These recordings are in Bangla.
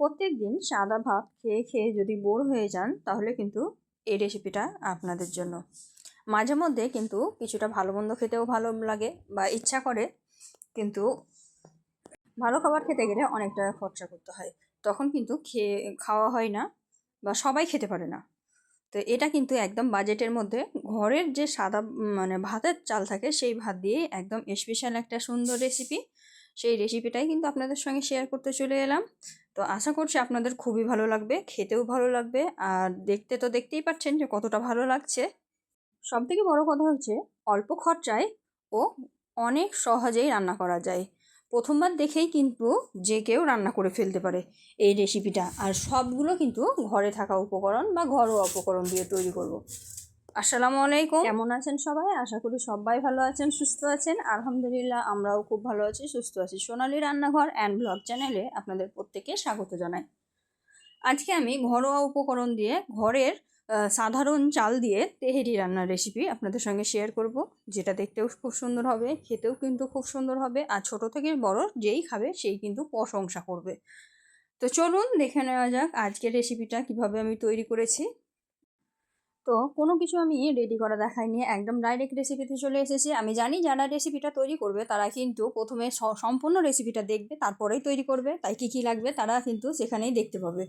প্রত্যেক দিন সাদা ভাত খেয়ে খেয়ে যদি বোর হয়ে যান, তাহলে কিন্তু এই রেসিপিটা আপনাদের জন্য। মাঝে মধ্যে কিন্তু কিছুটা ভালো মন্দ খেতেও ভালো লাগে বা ইচ্ছা করে, কিন্তু ভালো খাবার খেতে গেলে অনেক টাকা খরচা করতে হয়। তখন কিন্তু খেয়ে, খাওয়া হয় না বা সবাই খেতে পারে না। তো এটা কিন্তু একদম বাজেটের মধ্যে ঘরের যে সাদা মানে ভাতের চাল থাকে, সেই ভাত দিয়ে একদম স্পেশাল একটা সুন্দর রেসিপি সেই রেসিপিটাই কিন্তু আপনাদের সঙ্গে শেয়ার করতে চলে এলাম। তো আশা করছি আপনাদের খুবই ভালো লাগবে, খেতেও ভালো লাগবে। আর দেখতে তো দেখতেই পাচ্ছেন যে কতটা ভালো লাগছে। সব থেকে বড়ো কথা হচ্ছে অল্প খরচায় ও অনেক সহজেই রান্না করা যায়। প্রথমবার দেখেই কিন্তু যে কেউ রান্না করে ফেলতে পারে এই রেসিপিটা আর সবগুলো কিন্তু ঘরে থাকা উপকরণ বা ঘরোয়া উপকরণ দিয়ে তৈরি করব। আসসালামু আলাইকুম। কেমন আছেন সবাই? আশা করি সবাই ভালো আছেন, সুস্থ আছেন। আলহামদুলিল্লাহ আমরাও খুব ভালো আছি, সুস্থ আছি। সোনালি রান্নাঘর অ্যান্ড ব্লগ চ্যানেলে আপনাদের প্রত্যেকে স্বাগত জানাই। আজকে আমি ঘরোয়া উপকরণ দিয়ে ঘরের সাধারণ চাল দিয়ে তেহেরি রান্নার রেসিপি আপনাদের সঙ্গে শেয়ার করব। যেটা দেখতেও খুব সুন্দর হবে, খেতেও কিন্তু খুব সুন্দর হবে, আর ছোট থেকে বড় যেই খাবে সেই কিন্তু প্রশংসা করবে। তো চলুন দেখে নেওয়া যাক আজকের রেসিপিটা কীভাবে আমি তৈরি করেছি। তো কোনো কিছু আমি রেডি করা দেখাইনি, একদম ডাইরেক্ট রেসিপিতে চলে এসেছি। আমি জানি যারা রেসিপিটা তৈরি করবে, তারা কিন্তু প্রথমে সম্পূর্ণ রেসিপিটা দেখবে, তারপরেই তৈরি করবে, তাই কী কী লাগবে তারা কিন্তু সেখানেই দেখতে পাবে।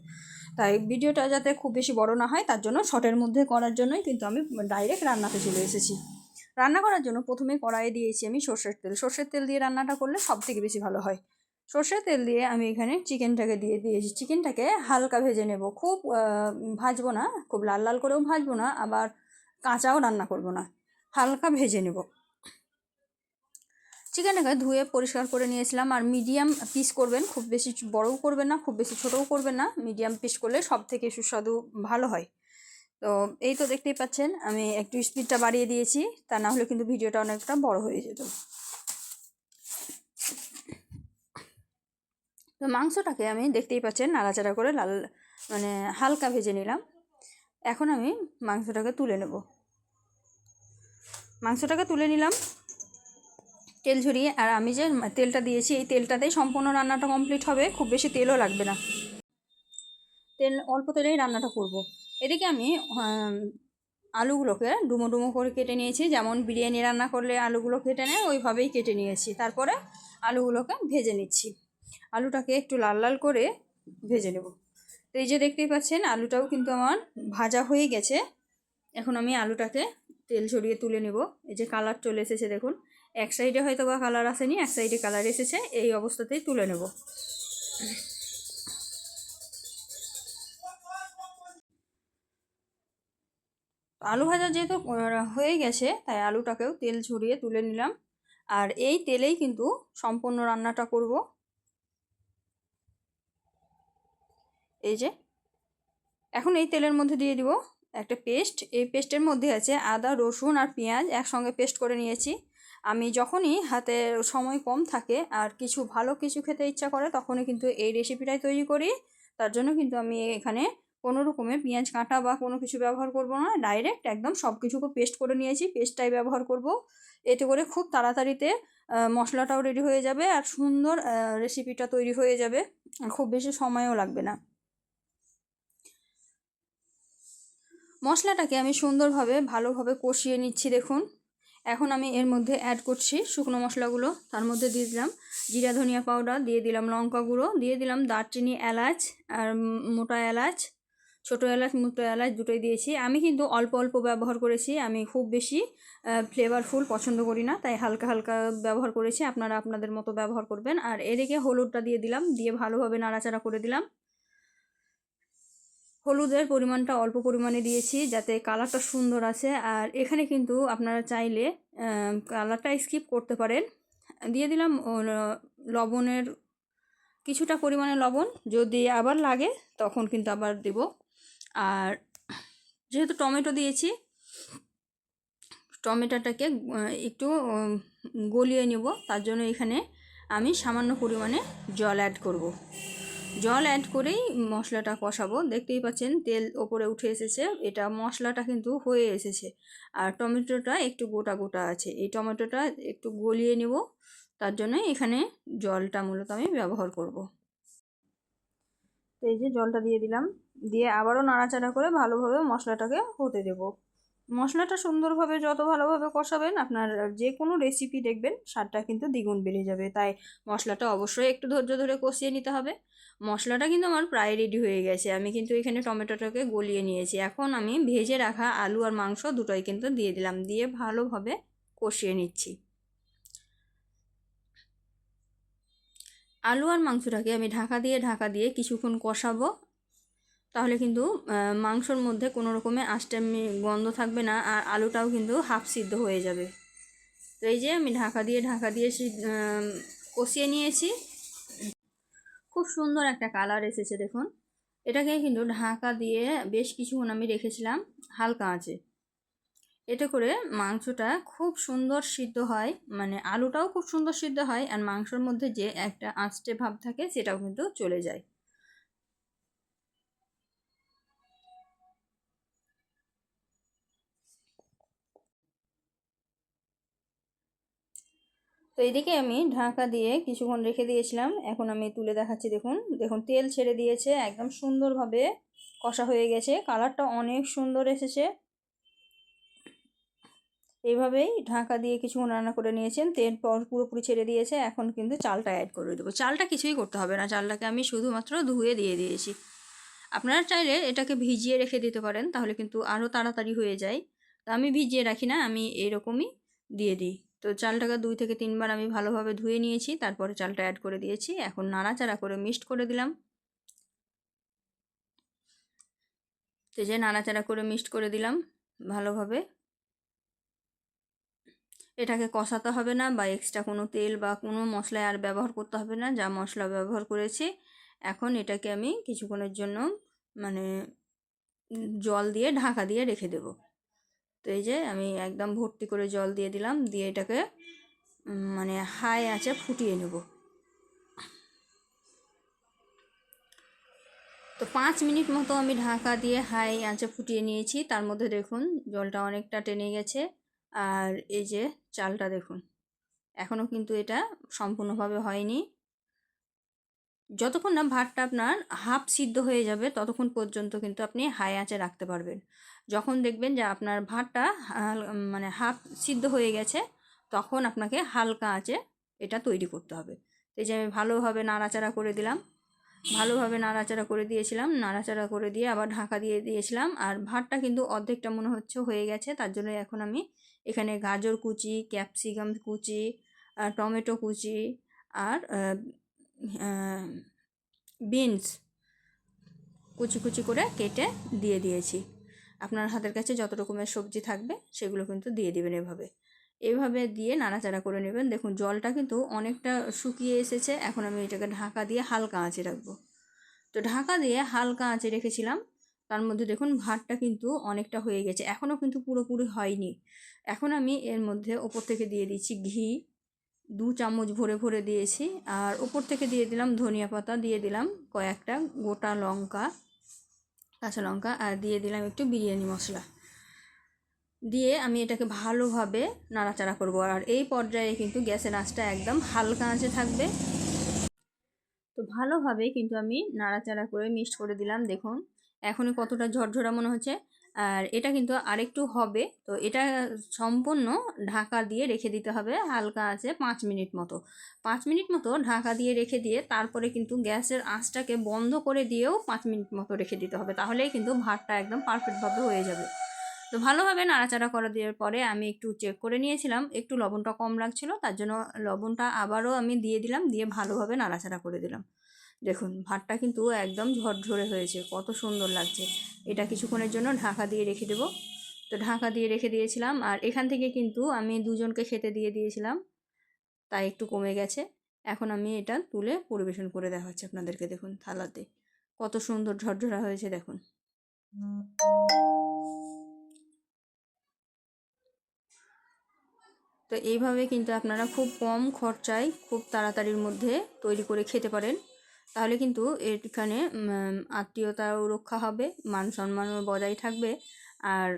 তাই ভিডিওটা যাতে খুব বেশি বড় না হয়, তার জন্য শর্টের মধ্যে করার জন্যই কিন্তু আমি ডাইরেক্ট রান্নাতে চলে এসেছি। রান্না করার জন্য প্রথমে কড়াইয়ে দিয়েছি আমি সর্ষের তেল। সর্ষের তেল দিয়ে রান্নাটা করলে সব থেকে বেশি ভালো হয়। সর্ষের তেল দিয়ে আমি এখানে চিকেনটাকে দিয়ে দিয়েছি। চিকেনটাকে হালকা ভেজে নেব। খুব ভাজবো না, খুব লাল লাল করেও ভাজবো না, আবার কাঁচাও রান্না করব না। হালকা ভেজে নেব। চিকেনটাকে ধুয়ে পরিষ্কার করে নিয়েছিলাম। আর মিডিয়াম পিস করবেন, খুব বেশি বড়ও করবেন না, খুব বেশি ছোটও করবেন না। মিডিয়াম পিস করলে সব থেকে সুস্বাদু, ভালো হয়। তো এই তো দেখতেই পাচ্ছেন, আমি একটু স্পিডটা বাড়িয়ে দিয়েছি। তা না হলে কিন্তু ভিডিওটা অনেকটা বড় হয়ে যেত। তো মাংসটাকে আমি দেখতেই পাচ্ছেন নাড়াচাড়া করে লাল মানে হালকা ভেজে নিলাম। এখন আমি মাংসটাকে তুলে নেব। মাংসটাকে তুলে নিলাম তেল ঝরিয়ে। আর আমি যে তেলটা দিয়েছি, এই তেলটাতেই সম্পূর্ণ রান্নাটা কমপ্লিট হবে। খুব বেশি তেলও লাগবে না। তেল, অল্প তেলেই রান্নাটা করব। এদিকে আমি আলুগুলোকে ডুমো ডুমো করে কেটে নিয়েছি। যেমন বিরিয়ানি রান্না করলে আলুগুলো কেটে নেয়, ওইভাবেই কেটে নিয়েছি। তারপরে আলুগুলোকে ভেজে নিচ্ছি। আলুটাকে একটু লাল লাল করে ভেজে নেব। তো এই যে দেখতেই পাচ্ছেন, আলুটাও কিন্তু আমার ভাজা হয়ে গেছে। এখন আমি আলুটাকে তেল ছড়িয়ে তুলে নেব। এই যে কালার চলে এসেছে দেখুন। এক সাইডে হয়তো বা কালার আসেনি, এক সাইডে কালার এসেছে। এই অবস্থাতেই তুলে নেব। আলু ভাজা যেহেতু হয়ে গেছে, তাই আলুটাকেও তেল ছড়িয়ে তুলে নিলাম। আর এই তেলেই কিন্তু সম্পূর্ণ রান্নাটা করব। এই যে, এখন এই তেলের মধ্যে দিয়ে দিব একটা পেস্ট। এই পেস্টের মধ্যে আছে আদা, রসুন আর পেঁয়াজ একসঙ্গে পেস্ট করে নিয়েছি। আমি যখনই হাতে সময় কম থাকে আর কিছু ভালো কিছু খেতে ইচ্ছা করে তখনই কিন্তু এই রেসিপিটাই তৈরি করি। তার জন্য কিন্তু আমি এখানে কোনো রকমে পেঁয়াজ কাঁটা বা কোনো কিছু ব্যবহার করব না। ডাইরেক্ট একদম সব কিছুকে পেস্ট করে নিয়েছি, পেস্টটাই ব্যবহার করব। এতে করে খুব তাড়াতাড়িতে মশলাটাও রেডি হয়ে যাবে আর সুন্দর রেসিপিটা তৈরি হয়ে যাবে। খুব বেশি সময়ও লাগবে না। মশলাটাকে আমি সুন্দরভাবে, ভালোভাবে কষিয়ে নিচ্ছি, দেখুন। এখন আমি এর মধ্যে অ্যাড করছি শুকনো মশলাগুলো। তার মধ্যে দিয়ে দিলাম জিরা, ধনিয়া পাউডার দিয়ে দিলাম লঙ্কা গুঁড়ো, দিয়ে দিলাম দারচিনি, এলাচ আর মোটা এলাচ, ছোটো এলাচ, মোটো এলাচ দুটোই দিয়েছি। আমি কিন্তু অল্প অল্প ব্যবহার করেছি, আমি খুব বেশি ফ্লেভারফুল পছন্দ করি না, তাই হালকা হালকা ব্যবহার করেছি। আপনারা আপনাদের মতো ব্যবহার করবেন। আর এদিকে হলুদটা দিয়ে দিলাম, দিয়ে ভালোভাবে নাড়াচাড়া করে দিলাম। হলুদের পরিমাণটা অল্প পরিমাণে দিয়েছি যাতে কালারটা সুন্দর আছে আর এখানে কিন্তু আপনারা চাইলে কালারটা স্কিপ করতে পারেন। দিয়ে দিলাম লবণের কিছুটা পরিমাণে লবণ। যদি আবার লাগে, তখন কিন্তু আবার দেব। আর যেহেতু টমেটো দিয়েছি, টমেটোটাকে একটু গলিয়ে নেব। তার জন্য এখানে আমি সামান্য পরিমাণে জল অ্যাড করব। জল অ্যাড করেই মশলাটা কষাবো। দেখতেই পাচ্ছেন তেল ওপরে উঠে এসেছে। এটা মশলাটা কিন্তু হয়ে এসেছে। আর টমেটোটা একটু গোটা গোটা আছে। এই টমেটোটা একটু গলিয়ে নেব। তার জন্য এখানে জলটা মূলত আমি ব্যবহার করব। তো এই যে জলটা দিয়ে দিলাম। দিয়ে আবারও নাড়াচাড়া করে ভালোভাবে মশলাটাকে হতে দেব। মশলাটা সুন্দরভাবে যত ভালোভাবে কষাবেন, আপনার যে কোনো রেসিপি দেখবেন, স্বাদটা কিন্তু দ্বিগুণ বেড়ে যাবে। তাই মশলাটা অবশ্যই একটু ধৈর্য ধরে কষিয়ে নিতে হবে। মশলাটা কিন্তু আমার প্রায় রেডি হয়ে গেছে। আমি কিন্তু এখানে টমেটোটাকে গলিয়ে নিয়েছি। এখন আমি ভেজে রাখা আলু আর মাংস দুটোই কিন্তু দিয়ে দিলাম। দিয়ে ভালোভাবে কষিয়ে নিচ্ছি। আলু আর মাংসটাকে আমি ঢাকা দিয়ে ঢাকা দিয়ে কিছুক্ষণ কষাবো। তাহলে কিন্তু মাংসর মধ্যে কোনো রকমের আষ্টে গন্ধ থাকবে না আর আলুটাও কিন্তু হাফ সিদ্ধ হয়ে যাবে। তো এই যে আমি ঢাকা দিয়ে ঢাকা দিয়ে কষিয়ে নিয়েছি। খুব সুন্দর একটা কালার এসেছে দেখুন। এটাকে কিন্তু ঢাকা দিয়ে বেশ কিছুক্ষণ আমি রেখেছিলাম, হালকা আঁচে এতে করে মাংসটা খুব সুন্দর সিদ্ধ হয় মানে আলুটাও খুব সুন্দর সিদ্ধ হয় আর মাংসর মধ্যে যে একটা আঁচটে ভাব থাকে সেটাও কিন্তু চলে যায়। তো এদিকে আমি ঢাকা দিয়ে কিছুক্ষণ রেখে দিয়েছিলাম। এখন আমি তুলে দেখাচ্ছি, দেখুন। দেখুন, তেল ছেড়ে দিয়েছে, একদম সুন্দরভাবে কষা হয়ে গেছে। কালারটা অনেক সুন্দর এসেছে। এইভাবেই ঢাকা দিয়ে কিছুক্ষণ রান্না করে নিয়েছেন। তেল পর পুরোপুরি ছেড়ে দিয়েছে। এখন কিন্তু চালটা অ্যাড করে দেবো। চালটা কিছুই করতে হবে না। চালটাকে আমি শুধুমাত্র ধুয়ে দিয়ে দিয়েছি। আপনারা চাইলে এটাকে ভিজিয়ে রেখে দিতে পারেন, তাহলে কিন্তু আরও তাড়াতাড়ি হয়ে যায়। তা আমি ভিজিয়ে রাখি না, আমি এরকমই দিয়ে দিই। তো চালটাকে দুই থেকে তিনবার আমি ভালোভাবে ধুয়ে নিয়েছি, তারপরে চালটা অ্যাড করে দিয়েছি। এখন নাড়াচাড়া করে মিক্সড করে দিলাম। তো যে নাড়াচাড়া করে মিক্সড করে দিলাম ভালোভাবে। এটাকে কষাতে হবে না বা এক্সট্রা কোনো তেল বা কোনো মশলা আর ব্যবহার করতে হবে না, যা মশলা ব্যবহার করেছি। এখন এটাকে আমি কিছুক্ষণের জন্য মানে জল দিয়ে ঢাকা দিয়ে রেখে দেব। তো এই যে আমি একদম ভর্তি করে জল দিয়ে দিলাম, দিয়ে এটাকে মানে হাই আছে ফুটিয়ে নেব। তো পাঁচ মিনিট মতো আমি ঢাকা দিয়ে হাই আঁচে ফুটিয়ে নিয়েছি, তার মধ্যে দেখুন জলটা অনেকটা টেনে গেছে, আর এই যে চালটা দেখুন, এখনও কিন্তু এটা সম্পূর্ণভাবে হয়নি। যতক্ষণ না ভাতটা আপনার হাফ সিদ্ধ হয়ে যাবে, ততক্ষণ পর্যন্ত কিন্তু আপনি হাই আঁচে রাখতে পারবেন। যখন দেখবেন যে আপনার ভাতটা মানে হাফ সিদ্ধ হয়ে গেছে, তখন আপনাকে হালকা আঁচে এটা তৈরি করতে হবে। এই যে আমি ভালোভাবে নাড়াচাড়া করে দিলাম, ভালোভাবে নাড়াচাড়া করে দিয়েছিলাম, নাড়াচাড়া করে দিয়ে আবার ঢাকা দিয়ে দিয়েছিলাম, আর ভাতটা কিন্তু অর্ধেকটা মনে হচ্ছে হয়ে গেছে, তার জন্য এখন আমি এখানে গাজর কুচি, ক্যাপসিকাম কুচি টমেটো কুচি, আর বিনস কুচি কুচি করে কেটে দিয়ে দিয়েছি। আপনার হাতের কাছে যত রকমের সবজি থাকবে, সেগুলো কিন্তু দিয়ে দেবেন এভাবে। এভাবে দিয়ে নাড়াচাড়া করে নেবেন। দেখুন, জলটা কিন্তু অনেকটা শুকিয়ে এসেছে। এখন আমি এটাকে ঢাকা দিয়ে হালকা আঁচে রাখব। তো ঢাকা দিয়ে হালকা আঁচে রেখেছিলাম। তার মধ্যে দেখুন, ভাতটা কিন্তু অনেকটা হয়ে গেছে। এখনও কিন্তু পুরোপুরি হয়নি। এখন আমি এর মধ্যে ওপর থেকে দিয়ে দিচ্ছি ঘি। দু চামচ ভরে ভরে দিয়েছি আর ওপর থেকে দিয়ে দিলাম ধনিয়া পাতা, দিয়ে দিলাম কয়েকটা গোটা লঙ্কা, কাঁচা লঙ্কা আর দিয়ে দিলাম একটু বিরিয়ানি মশলা। দিয়ে আমি এটাকে ভালোভাবে নাড়াচাড়া করব আর এই পর্যায়ে কিন্তু গ্যাসের আঁচটা একদম হালকা আঁচে থাকবে। তো ভালোভাবে কিন্তু আমি নাড়াচাড়া করে মিক্সড করে দিলাম, দেখুন। এখনই কতটা ঝরঝরা মনে হচ্ছে। আর এটা কিন্তু আরেকটু হবে। তো এটা সম্পূর্ণ ঢাকা দিয়ে রেখে দিতে হবে, হালকা আছে পাঁচ মিনিট মতো। পাঁচ মিনিট মতো ঢাকা দিয়ে রেখে দিয়ে তারপরে কিন্তু গ্যাসের আঁচটাকে বন্ধ করে দিয়েও পাঁচ মিনিট মতো রেখে দিতে হবে। তাহলেই কিন্তু ভাতটা একদম পারফেক্টভাবে হয়ে যাবে। তো ভালোভাবে নাড়াচাড়া করে দেওয়ার পরে আমি একটু চেক করে নিয়েছিলাম, একটু লবণটা কম লাগছিল, তার জন্য লবণটা আবারও আমি দিয়ে দিলাম, দিয়ে ভালোভাবে নাড়াচাড়া করে দিলাম। দেখুন, ভাতটা কিন্তু একদম ঝরঝরে হয়েছে, কত সুন্দর লাগছে। এটা কিছুক্ষণের জন্য ঢাকা দিয়ে রেখে দেবো। তো ঢাকা দিয়ে রেখে দিয়েছিলাম, আর এখান থেকে কিন্তু আমি দুজনকে খেতে দিয়ে দিয়েছিলাম, তাই একটু কমে গেছে। এখন আমি এটা তুলে পরিবেশন করে দেখাচ্ছি আপনাদেরকে, দেখুন, থালাতে। কত সুন্দর ঝরঝরা হয়েছে, দেখুন। তো এইভাবে কিন্তু আপনারা খুব কম খরচায়, খুব তাড়াতাড়ির মধ্যে তৈরি করে খেতে পারেন। তাহলে কিন্তু এখানে আত্মীয়তাও রক্ষা হবে মান সম্মানও বজায় থাকবে। আর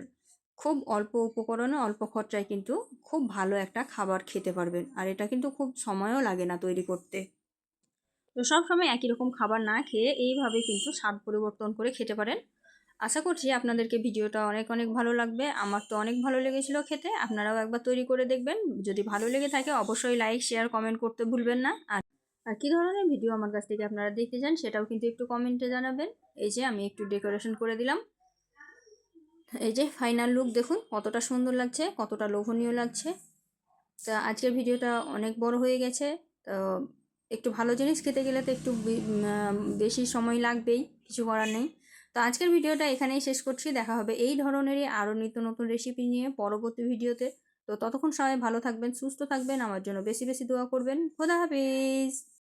খুব অল্প উপকরণে অল্প খরচায় কিন্তু খুব ভালো একটা খাবার খেতে পারবেন। আর এটা কিন্তু খুব সময়ও লাগে না তৈরি করতে। তো সবসময় একই রকম খাবার না খেয়ে এইভাবে কিন্তু স্বাদ পরিবর্তন করে খেতে পারেন। আশা করছি আপনাদেরকে ভিডিওটা অনেক অনেক ভালো লাগবে। আমার তো অনেক ভালো লেগেছিল খেতে। আপনারাও একবার তৈরি করে দেখবেন। যদি ভালো লেগে থাকে অবশ্যই লাইক, শেয়ার, কমেন্ট করতে ভুলবেন না। আর আর কী ধরনের ভিডিও আমার কাছ থেকে আপনারা দেখতে চান সেটাও কিন্তু একটু কমেন্টে জানাবেন। এই যে আমি একটু ডেকোরেশন করে দিলাম। এই যে ফাইনাল লুক দেখুন, কতটা সুন্দর লাগছে, কতটা লোভনীয় লাগছে। তা আজকের ভিডিওটা অনেক বড় হয়ে গেছে, তো একটু ভালো জিনিস খেতে গেলে তো একটু বেশি সময় লাগবেই, কিছু করার নেই। তো আজকের ভিডিওটা এখানেই শেষ করছি, দেখা হবে এই ধরনেরই আরও নিত্য নতুন রেসিপি নিয়ে পরবর্তী ভিডিওতে। তো ততক্ষণ সবাই ভালো থাকবেন, সুস্থ থাকবেন, আমার জন্য বেশি বেশি দোয়া করবেন। খোদা হাফিজ!